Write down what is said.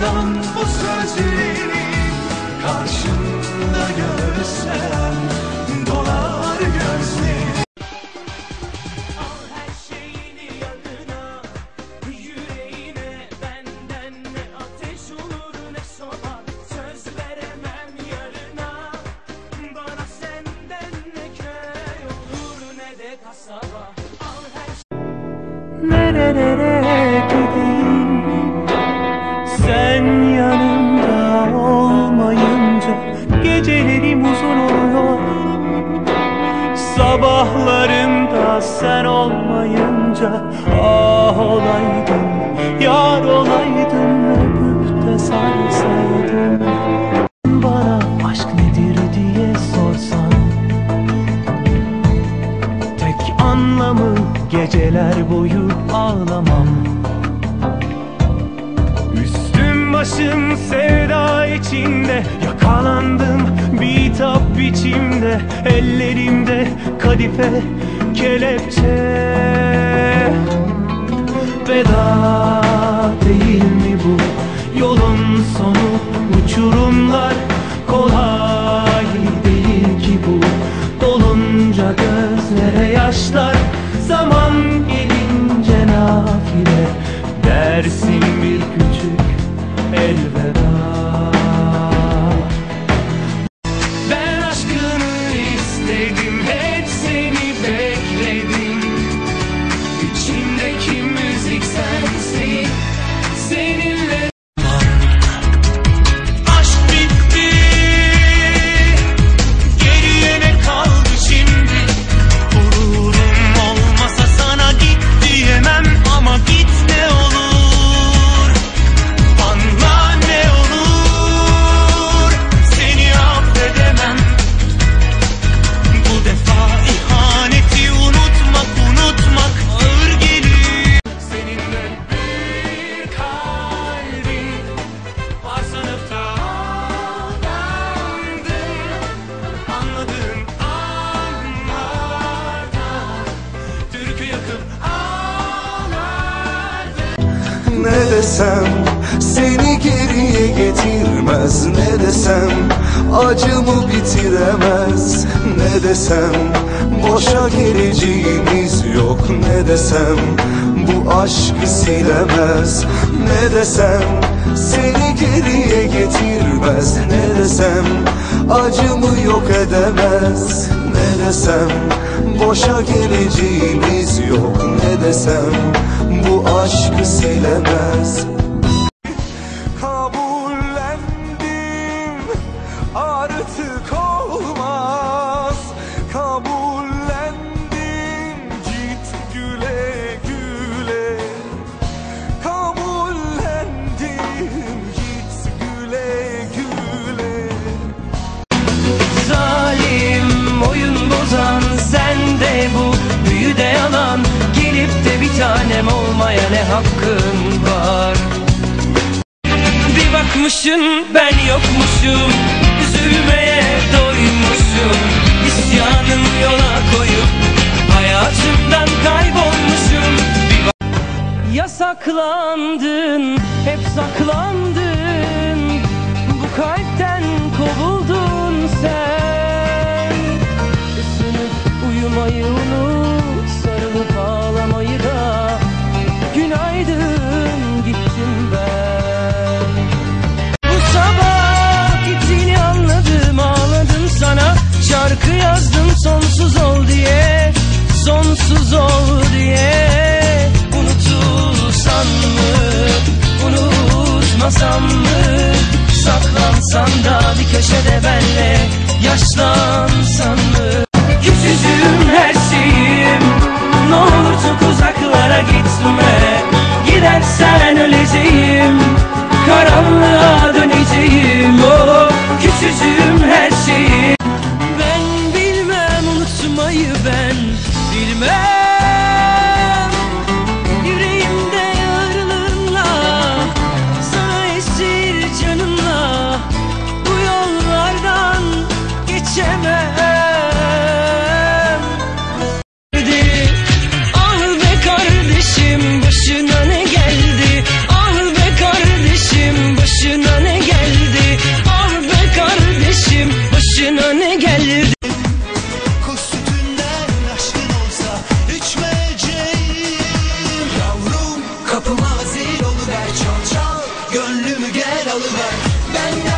acıdan bu sözlerim Karşımda görsem dolar gözlerim. Al her şeyini yanına Yüreğine benden ne ateş olur ne soba Söz veremem yarına Bana senden ne köy olur ne de kasaba. Al her gideyim Sabahlarımda sen olmayınca Ah olaydın, yar olaydın Öpüp de sarsaydın. Bana aşk nedir diye sorsan Tek anlamı geceler boyu ağlamam. Üstüm başım sevda içinde Yakalandım. Bitap biçimde Ellerimde kadife kelepçe Ne desem seni geriye getirmez. Ne desem acımı bitiremez. Ne desem boşa geleceğimiz yok. Ne desem bu aşkı silemez. Ne desem seni geriye getirmez. Ne desem acımı yok edemez desem boşa geleceğimiz yok. Ne desem bu aşkı silemez Bakmışın ben yokmuşum. Üzülmeye doymuşum. İsyanım yola koyup Hayatımdan kaybolmuşum. Yasaklandın, hep saklandın is all yolum Ben